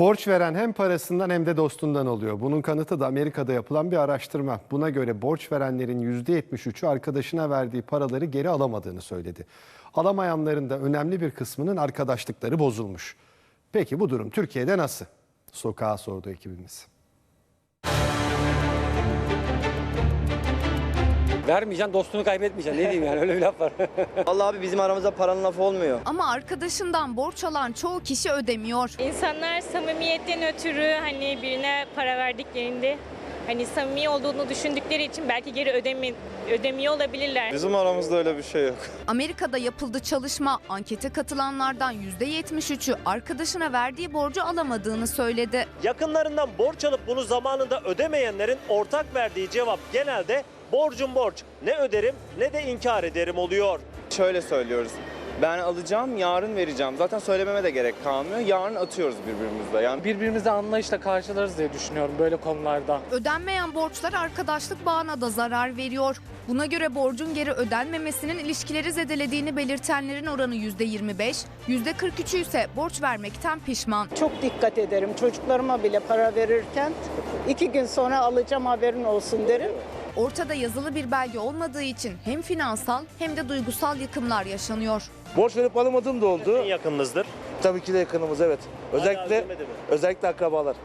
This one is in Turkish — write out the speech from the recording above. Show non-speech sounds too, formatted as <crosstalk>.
Borç veren hem parasından hem de dostundan oluyor. Bunun kanıtı da Amerika'da yapılan bir araştırma. Buna göre borç verenlerin %73'ü arkadaşına verdiği paraları geri alamadığını söyledi. Alamayanların da önemli bir kısmının arkadaşlıkları bozulmuş. Peki bu durum Türkiye'de nasıl? Sokağa sordu ekibimiz. Vermeyeceksin, dostunu kaybetmeyeceksin. Ne diyeyim yani öyle bir laf var. <laughs> Vallahi abi bizim aramızda paranın lafı olmuyor. Ama arkadaşından borç alan çoğu kişi ödemiyor. İnsanlar samimiyetten ötürü hani birine para verdiklerinde hani samimi olduğunu düşündükleri için belki geri ödemi, ödemiyor olabilirler. Bizim aramızda öyle bir şey yok. Amerika'da yapıldı çalışma. Ankete katılanlardan %73'ü arkadaşına verdiği borcu alamadığını söyledi. Yakınlarından borç alıp bunu zamanında ödemeyenlerin ortak verdiği cevap genelde borcum borç. Ne öderim ne de inkar ederim oluyor. Şöyle söylüyoruz. Ben alacağım, yarın vereceğim. Zaten söylememe de gerek kalmıyor. Yarın atıyoruz birbirimizle. Yani birbirimizi anlayışla karşılarız diye düşünüyorum böyle konularda. Ödenmeyen borçlar arkadaşlık bağına da zarar veriyor. Buna göre borcun geri ödenmemesinin ilişkileri zedelediğini belirtenlerin oranı %25, %43'ü ise borç vermekten pişman. Çok dikkat ederim. Çocuklarıma bile para verirken iki gün sonra alacağım haberin olsun derim. Ortada yazılı bir belge olmadığı için hem finansal hem de duygusal yıkımlar yaşanıyor. Borç verip alamadığım da oldu. En yakınınızdır. Tabii ki de yakınımız evet. Özellikle özellikle akrabalar.